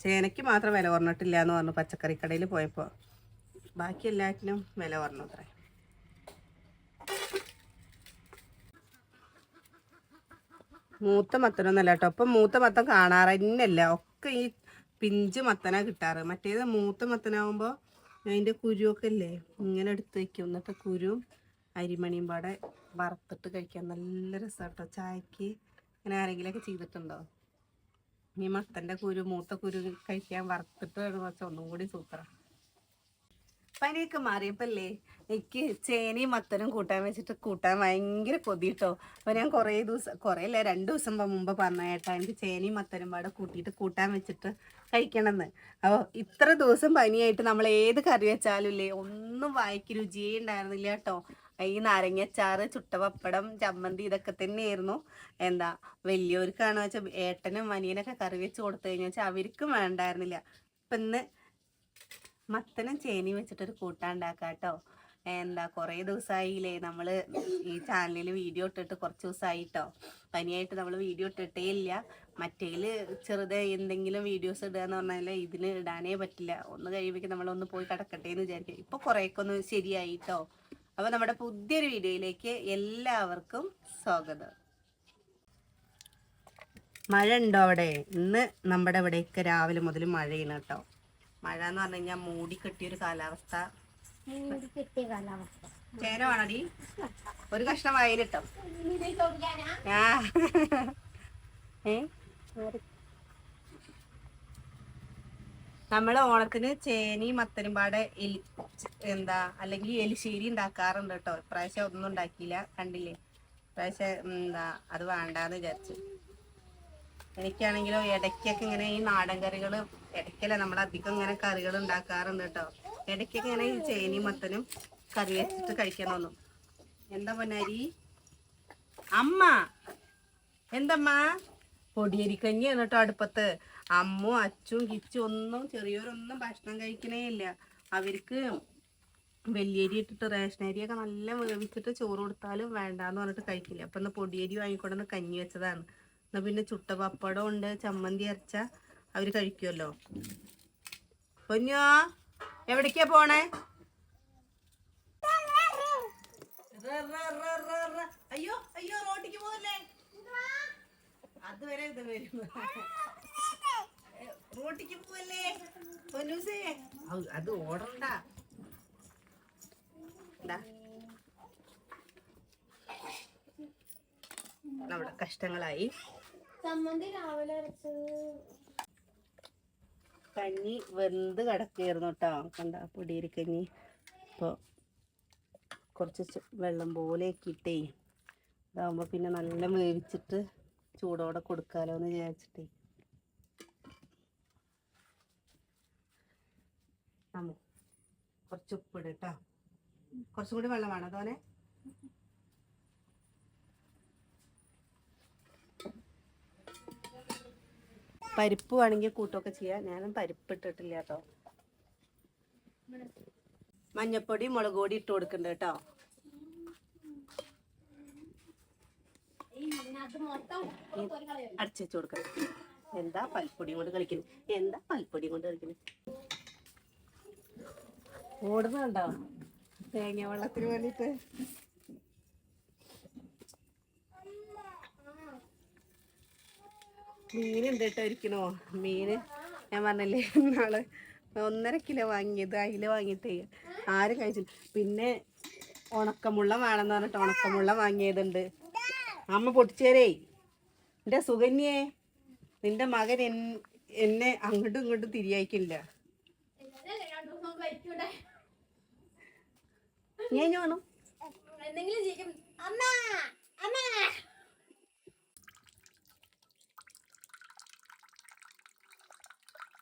ചേനയ്ക്ക് മാത്രം വില കുറഞ്ഞിട്ടില്ല എന്ന് പറഞ്ഞു പച്ചക്കറി കടയിൽ പോയപ്പോൾ ബാക്കി എല്ലാറ്റിനും വില കുറഞ്ഞു അത്രേ മൂത്ത മത്തനൊന്നല്ല കേട്ടോ. ഇപ്പം മൂത്ത മത്തം മത്തൻ തന്നെയല്ല. ഒക്കെ ഈ പിഞ്ച് മത്തന കിട്ടാറ്. മറ്റേത് മൂത്ത മത്തനാകുമ്പോൾ അതിന്റെ കുരുവൊക്കെ ഇല്ലേ ഇങ്ങനെ എടുത്ത് വയ്ക്കും. എന്നിട്ട് കുരു അരിമണിയും പാടെ വറുത്തിട്ട് കഴിക്കാൻ നല്ല രസമാണ് കേട്ടോ. ചായക്ക് ഇങ്ങനെ ആരെങ്കിലുമൊക്കെ ചെയ്തിട്ടുണ്ടോ? ഈ മത്തന്റെ കുരു മൂത്ത കുരു കഴിക്കാൻ വറുത്തിട്ട് വേണം വെച്ചാൽ ഒന്നും കൂടി സൂത്രം. പനിയൊക്കെ മാറിയപ്പല്ലേ എനിക്ക് ചേനയും മത്തനും കൂട്ടാൻ വെച്ചിട്ട് കൂട്ടാൻ ഭയങ്കര കൊതി കേട്ടോ ഞാൻ കുറേ ദിവസം കുറേ അല്ല രണ്ട് ദിവസം മുമ്പ് പറഞ്ഞ കേട്ടോ എനിക്ക് ചേനയും മത്തനും പാടെ കൂട്ടിയിട്ട് കൂട്ടാൻ വെച്ചിട്ട് കഴിക്കണമെന്ന് അപ്പോൾ ഇത്ര ദിവസം പനിയായിട്ട് നമ്മൾ ഏത് കറി വെച്ചാലും ഇല്ലേ ഒന്നും വായിക്ക് രുചിയേ ഉണ്ടായിരുന്നില്ല കേട്ടോ. ഈ നാരങ്ങച്ചാറ് ചുട്ട പപ്പടം ചമ്മന്തി ഇതൊക്കെ തന്നെയായിരുന്നു. എന്താ വലിയവർക്കാണെന്ന് വെച്ചാൽ ഏട്ടനും അനിയനൊക്കെ കറി വെച്ച് കൊടുത്തു കഴിഞ്ഞാൽ വെച്ചാൽ അവർക്കും വേണ്ടായിരുന്നില്ല. ഇപ്പം ഇന്ന് മത്തനും ചേനയും വെച്ചിട്ടൊരു കൂട്ടാണ്ടാക്കാം കേട്ടോ. എന്താ കുറേ ദിവസമായില്ലേ നമ്മൾ ഈ ചാനലിൽ വീഡിയോ ഇട്ടിട്ട് കുറച്ച് ദിവസമായി കേട്ടോ പനിയായിട്ട് നമ്മൾ വീഡിയോ ഇട്ടിട്ടേ ഇല്ല. മറ്റേൽ ചെറുത് എന്തെങ്കിലും വീഡിയോസ് ഇടുക എന്ന് പറഞ്ഞാൽ ഇതിന് ഇടാനേ പറ്റില്ല. ഒന്ന് കഴിയുമ്പോഴേക്കും നമ്മളൊന്ന് പോയി കിടക്കട്ടെ എന്ന് വിചാരിക്കും. ഇപ്പോൾ കുറേയൊക്കെ ഒന്ന് ശരിയായി കേട്ടോ അപ്പോൾ നമ്മുടെ പുതിയൊരു വീഡിയോയിലേക്ക് എല്ലാവർക്കും സ്വാഗതം. മഴ ഉണ്ടോ അവിടെ? ഇന്ന് നമ്മുടെ ഇവിടെയൊക്കെ രാവിലെ മുതൽ മഴയാണ് കേട്ടോ. മഴ എന്ന് പറഞ്ഞു കഴിഞ്ഞാൽ മൂടി കെട്ടിയൊരു കാലാവസ്ഥ. ചേരമാണടി ഒരു കഷ്ണം വയലിട്ടോ? ആ. ഏ നമ്മൾ ഓണത്തിന് ചേനയും മത്തനും പാടെ എലി എന്താ അല്ലെങ്കിൽ എലിശ്ശേരി ഉണ്ടാക്കാറുണ്ട് കേട്ടോ. ഇപ്രാവശ്യം ഒന്നും ഉണ്ടാക്കിയില്ല കണ്ടില്ലേ? ഇപ്രാവശ്യം എന്താ അത് വേണ്ടാന്ന് വിചാരിച്ചു. എനിക്കാണെങ്കിലോ ഇടയ്ക്കൊക്കെ ഇങ്ങനെ ഈ നാടൻ കറികൾ ഇടയ്ക്കല്ല നമ്മൾ അധികം ഇങ്ങനെ കറികൾ ഉണ്ടാക്കാറുണ്ട് കേട്ടോ. ഇടയ്ക്കൊക്കെ ഇങ്ങനെ ഈ ചേനയും മത്തനും കറി വെച്ചിട്ട് കഴിക്കാൻ തോന്നും. എന്താ പൊന്നാരി? അമ്മ! എന്തമ്മ? പൊടിയരിക്കഞ്ഞിയാണ് കേട്ടോ അടുപ്പത്ത്. അമ്മും അച്ചും കിച്ചും ഒന്നും ചെറിയവരൊന്നും ഭക്ഷണം കഴിക്കണേ ഇല്ല. അവർക്ക് വലിയരി ഇട്ടിട്ട് റേഷൻ അരിയൊക്കെ നല്ല വേവിച്ചിട്ട് ചോറ് കൊടുത്താലും വേണ്ടാന്ന് പറഞ്ഞിട്ട് കഴിക്കില്ല. അപ്പൊ ഇന്ന് പൊടിയരി വാങ്ങിക്കൊണ്ടെന്ന് കഞ്ഞി വെച്ചതാണ്. എന്നാ പിന്നെ ചുട്ട പപ്പടം ഉണ്ട് ചമ്മന്തി അരച്ച അവർ കഴിക്കുമല്ലോ പൊന്നോ എവിടേക്കാ പോണേ. അയ്യോ അയ്യോ റോട്ടിക്ക് പോവല്ലേ? അതുവരെ ഇത് വരും റോട്ടിക്ക് പോവല്ലേ? പൊന്നൂസേ അത് ഓടണ്ട. നമ്മുടെ കഷ്ടങ്ങളായി. കഞ്ഞി വെന്ത് കിടക്കായിരുന്നു കേട്ടോ. കണ്ട പൊടിയരിക്കഞ്ഞി. ഇപ്പോൾ കുറച്ച് വെള്ളം പോലെ ആക്കിയിട്ടേ. ഇതാകുമ്പോൾ പിന്നെ നല്ല വേവിച്ചിട്ട് ചൂടോടെ കൊടുക്കാലോ എന്ന് വിചാരിച്ചിട്ടേ കുറച്ച് ഉപ്പ് കേട്ടോ കുറച്ചും കൂടി വെള്ളം വേണം തോനെ? പരിപ്പ് വേണമെങ്കിൽ കൂട്ടൊക്കെ ചെയ്യാം. ഞാനും പരിപ്പ് ഇട്ടിട്ടില്ല കേട്ടോ. മഞ്ഞപ്പൊടി മുളക് പൊടി ഇട്ട് കൊടുക്കണ്ട കേട്ടോ അത് മൊത്തം അടച്ചു വെച്ച് കൊടുക്കണം. എന്താ പൽപ്പൊടി കൊണ്ട് കളിക്കുന്നത് എന്താ പൽപ്പൊടി കൊണ്ട് കളിക്കുന്നത് ഓടുന്നുണ്ടോ തേങ്ങ വെള്ളത്തിന് വേണ്ടിട്ട്. മീൻ ഉണ്ട് കേട്ടോ ഇരിക്കണോ? മീന് ഞാൻ പറഞ്ഞില്ലേ നാൾ ഒന്നര കിലോ വാങ്ങിയത് അയില വാങ്ങിയിട്ടേ ആരും കഴിച്ചില്ല. പിന്നെ ഉണക്കമുള്ള എന്ന് പറഞ്ഞിട്ട് ഉണക്കമുള്ള വാങ്ങിയതുണ്ട്. അമ്മ പൊട്ടിച്ചേരേ. എന്റെ സുകന്യേ? നിന്റെ മകൻ എൻ- എന്നെ അങ്ങോട്ടും ഇങ്ങോട്ടും തിരിയായിക്കില്ല. ഞാൻ വേണം. എന്തെങ്കിലും ചെയ്യും. അമ്മ അമ്മ.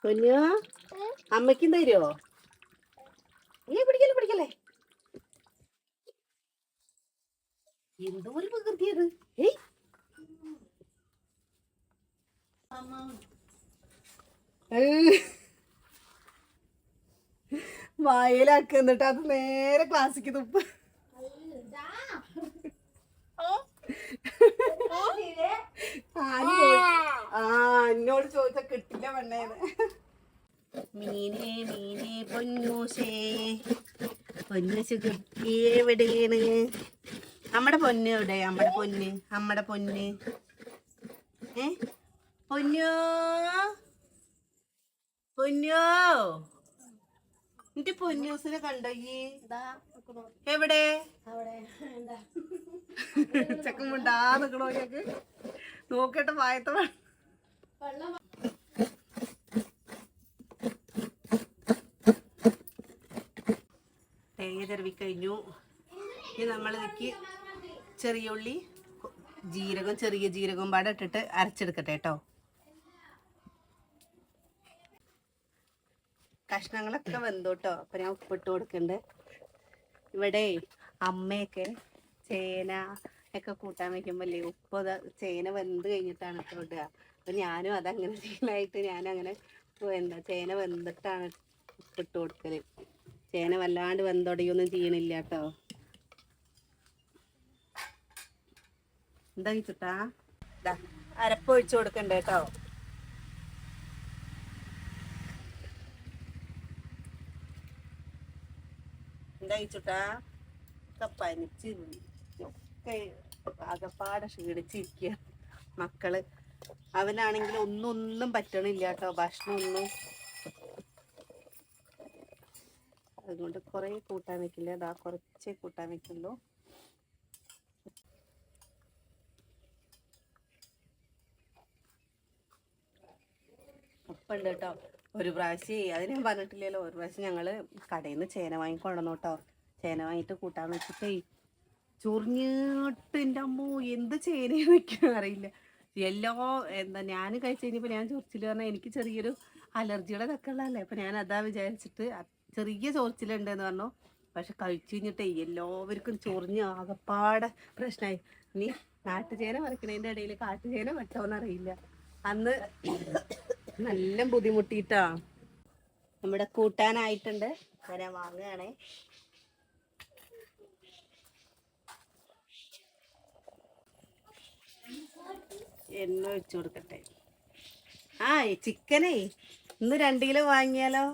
പൊന്നു അമ്മയ്ക്കും തരുമോ നീ പിടിക്കല്ലേ പിടിക്കല്ലേ? എന്തോ ഒരു വികൃതിയത് ഏയ്. വായലാക്കി എന്നിട്ട് അത് നേരെ ക്ലാസ്സിക്ക് തുപ്പ് ആ. എന്നോട് ചോദിച്ച കിട്ടില്ല പെണ്ണേന്ന്. മീനേ മീനേ പൊന്നൂശേ പൊന്നൂശ് കുട്ടി എവിടെയാണ് നമ്മുടെ പൊന്ന് എവിടെ? നമ്മുടെ പൊന്ന് നമ്മുടെ പൊന്ന്. ഏ? പൊന്നോ? പൊന്നോ? എന്റെ പൊന്നൂസിനെ കണ്ടോ ഈ. എവിടെ? ചെക്കൻ മിണ്ടാ നിക്കണോ ഞങ്ങക്ക് നോക്കട്ടെ വായത്ത വെള്ളം തേങ്ങ ചിരവി കഴിഞ്ഞു ഇനി നമ്മളിതൊക്കെ ചെറിയ ഉള്ളി ജീരകം ചെറിയ ജീരകം പാടെ ഇട്ടിട്ട് അരച്ചെടുക്കട്ടെ കേട്ടോ. കഷ്ണങ്ങളൊക്കെ വെന്തോട്ടോ അപ്പൊ ഞാൻ ഉപ്പിട്ട് കൊടുക്കണ്ട്. ഇവിടെ അമ്മയൊക്കെ ചേന ഒക്കെ കൂട്ടാൻ വെക്കുമ്പല്ലേ ഉപ്പ് ചേന വെന്ത് കഴിഞ്ഞിട്ടാണ് ഇട്ട് ഇടുക. അപ്പൊ ഞാനും അതങ്ങനെ ശീലമായിട്ട് അങ്ങനെ എന്താ ചേന വെന്തിട്ടാണ് ഉപ്പിട്ട് കൊടുക്കൽ. ചേന വല്ലാണ്ട് വെന്തൊടയൊന്നും ചെയ്യണില്ല കേട്ടോ. എന്താ ചുട്ടാ അരപ്പ് ഒഴിച്ചു കൊടുക്കണ്ട കേട്ടോ. എന്താ ചുട്ടാ ഒക്കെ പനിച്ച് ഒക്കെ ആകപ്പാടെ ക്ഷീണിച്ചിരിക്കുക മക്കൾ അവനാണെങ്കിൽ ഒന്നും ഒന്നും പറ്റണില്ല കേട്ടോ ഭക്ഷണം ഒന്നും അതുകൊണ്ട് കുറേ കൂട്ടാൻ വെക്കില്ല. അതാ കുറച്ചേ കൂട്ടാൻ വെക്കുള്ളൂ. ഉപ്പുണ്ട് കേട്ടോ ഒരു പ്രാവശ്യം അത് ഞാൻ പറഞ്ഞിട്ടില്ലല്ലോ ഒരു പ്രാവശ്യം ഞങ്ങൾ കടയിൽ നിന്ന് ചേന വാങ്ങിക്കൊണ്ടു കേട്ടോ ചേന വാങ്ങിയിട്ട് കൂട്ടാൻ വെച്ചിട്ടേ ചൊറിഞ്ഞിട്ട് എന്റെ അമ്മോ എന്ത് ചേനയെന്ന് വെക്കാൻ അറിയില്ല. എല്ലോ എന്താ ഞാൻ കഴിച്ചു കഴിഞ്ഞപ്പോൾ ഞാൻ ചൊറിച്ചിൽ പറഞ്ഞാൽ എനിക്ക് ചെറിയൊരു അലർജിയുടെ തക്കുള്ളതല്ലേ. അപ്പം ഞാൻ അതാ വിചാരിച്ചിട്ട് ചെറിയ ചൊറിച്ചിലുണ്ട് എന്ന് പറഞ്ഞു. പക്ഷെ കഴിച്ചു കഴിഞ്ഞിട്ടേ എല്ലാവർക്കും ചൊറിഞ്ഞ് ആകപ്പാടെ പ്രശ്നമായി ഇനി നാട്ടുചേന പറിക്കണതിന്റെ ഇടയിൽ കാട്ടുചേന വെട്ടോന്നറിയില്ല. അന്ന് നല്ല ബുദ്ധിമുട്ടിട്ടാ. നമ്മുടെ കൂട്ടാനായിട്ടുണ്ട്. വരാൻ വാങ്ങുകയാണേ. എണ്ണ ഒഴിച്ചു കൊടുക്കട്ടെ. ആ ചിക്കനേ ഇന്ന് രണ്ട് കിലോ വാങ്ങിയാലോ?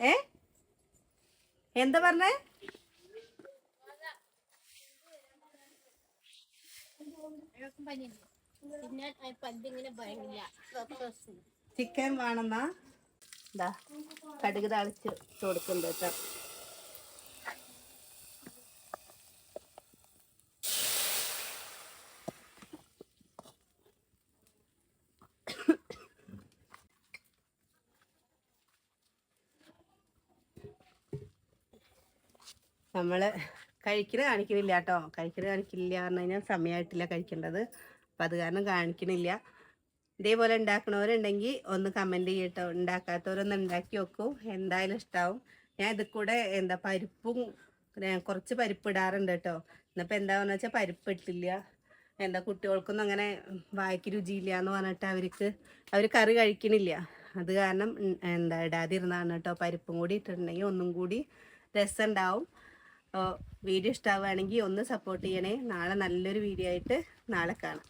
ഏ? എന്താ പറഞ്ഞേ? പനിയുണ്ട് ചിക്കൻ വേണമെന്നാ? എന്താ കടുക് തളിച്ച് കൊടുക്കുന്നുണ്ട് കേട്ടോ. നമ്മൾ കഴിക്കണ കാണിക്കുന്നില്ല കേട്ടോ. കഴിക്കണ കാണിക്കില്ല പറഞ്ഞു കഴിഞ്ഞാൽ സമയമായിട്ടില്ല കഴിക്കേണ്ടത്. അപ്പം അത് കാരണം കാണിക്കണില്ല. ഇതേപോലെ ഉണ്ടാക്കണവരുണ്ടെങ്കിൽ ഒന്ന് കമന്റ് ചെയ്യട്ടോ. ഉണ്ടാക്കാത്തവരൊന്ന് ഉണ്ടാക്കി വെക്കും. എന്തായാലും ഇഷ്ടാവും. ഞാൻ ഇതിൽ കൂടെ എന്താ പരിപ്പും കുറച്ച് പരിപ്പ് ഇടാറുണ്ട് കേട്ടോ. എന്നിപ്പോൾ എന്താണെന്ന് വെച്ചാൽ പരിപ്പ് ഇട്ടില്ല. എന്താ കുട്ടികൾക്കൊന്നും അങ്ങനെ വായിക്ക് രുചിയില്ല എന്ന് പറഞ്ഞിട്ട് അവർക്ക് അവർ കറി കഴിക്കണില്ല. അത് കാരണം എന്താ ഇടാതിരുന്നാണ് കേട്ടോ. പരിപ്പും കൂടി ഇട്ടിട്ടുണ്ടെങ്കിൽ ഒന്നും കൂടി രസം ഉണ്ടാവും വീഡിയോ ഇഷ്ടമാവുകയാണെങ്കിൽ ഒന്ന് സപ്പോർട്ട് ചെയ്യണേ. നാളെ നല്ലൊരു വീഡിയോ ആയിട്ട് നാളെ കാണാം.